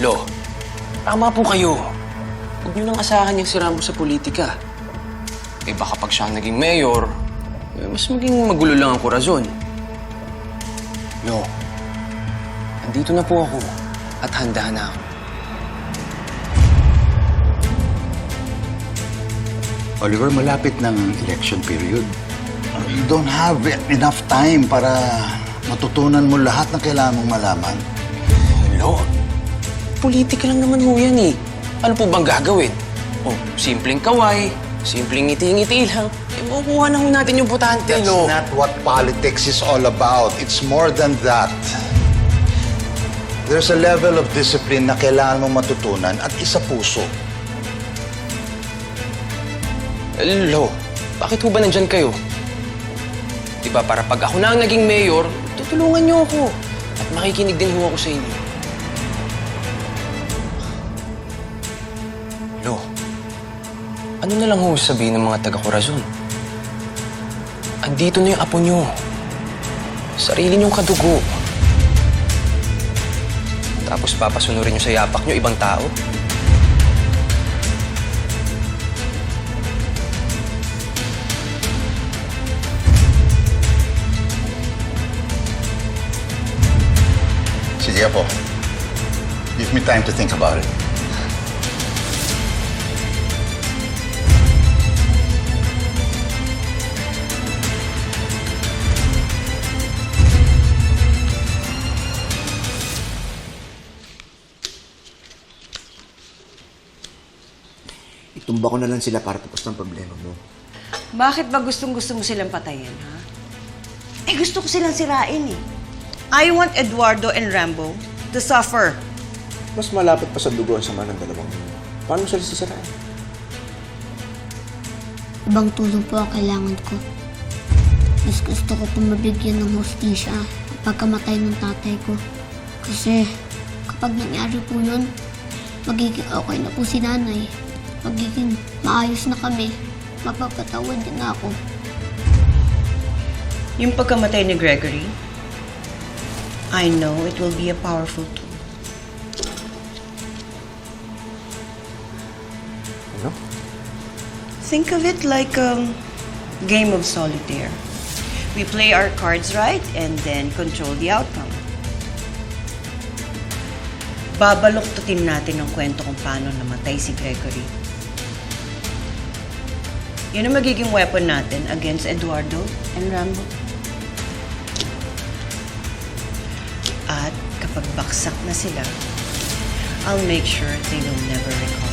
Lo, tama po kayo. Huwag niyo nang asahan yung si Rambo sa politika. Eh baka pag siya ang naging mayor, eh, mas maging magulo lang ang korazon. Lo, andito na po ako at handa na ako. Oliver, malapit ng election period. You don't have enough time para matutunan mo lahat ng kailangan mong malaman. Lo, politika lang naman ho yan eh. Ano po bang gagawin? Oh, simpleng kaway, simpleng ngiti-ngiti lang. Eh, makukuha na ho natin yung botante, That's Lo. not what politics is all about. It's more than that. There's a level of discipline na kailangan mong matutunan at isa puso. Eh, Lo, bakit ho ba nandyan kayo? Di ba para pag ako na ang naging mayor, tutulungan niyo ako. At makikinig din ho ako sa inyo. Ano na lang ho sabihin ng mga taga-Corazon? Andito na yung apo niyo. Sarili niyong kadugo. Tapos papasunurin niyo sa yapak niyo ibang tao? Sige po. Give me time to think about it. Itumba ko na lang sila para tapos ng problema mo. Bakit ba gustong gusto mo silang patayin, ha? Eh, gusto ko silang sirain, eh. I want Eduardo and Rambo to suffer. Mas malapit pa sa dugo ang sama ng dalawang. Paano sila sisirain? Ibang tulong po ang kailangan ko. Mas gusto ko po mabigyan ng hostisya ang pagkamatay ng tatay ko. Kasi kapag nangyari po yun, magiging okay na po si nanay. Magiging maayos na kami. Mapapatawad din ako. Yung pagkamatay ni Gregory, I know it will be a powerful tool. Ano? Think of it like a game of solitaire. We play our cards right and then control the outcome. Babaluktutin natin ang kwento kung paano namatay si Gregory. Yun ang magiging weapon natin against Eduardo and Rambo. At kapag baksak na sila, I'll make sure they will never recall.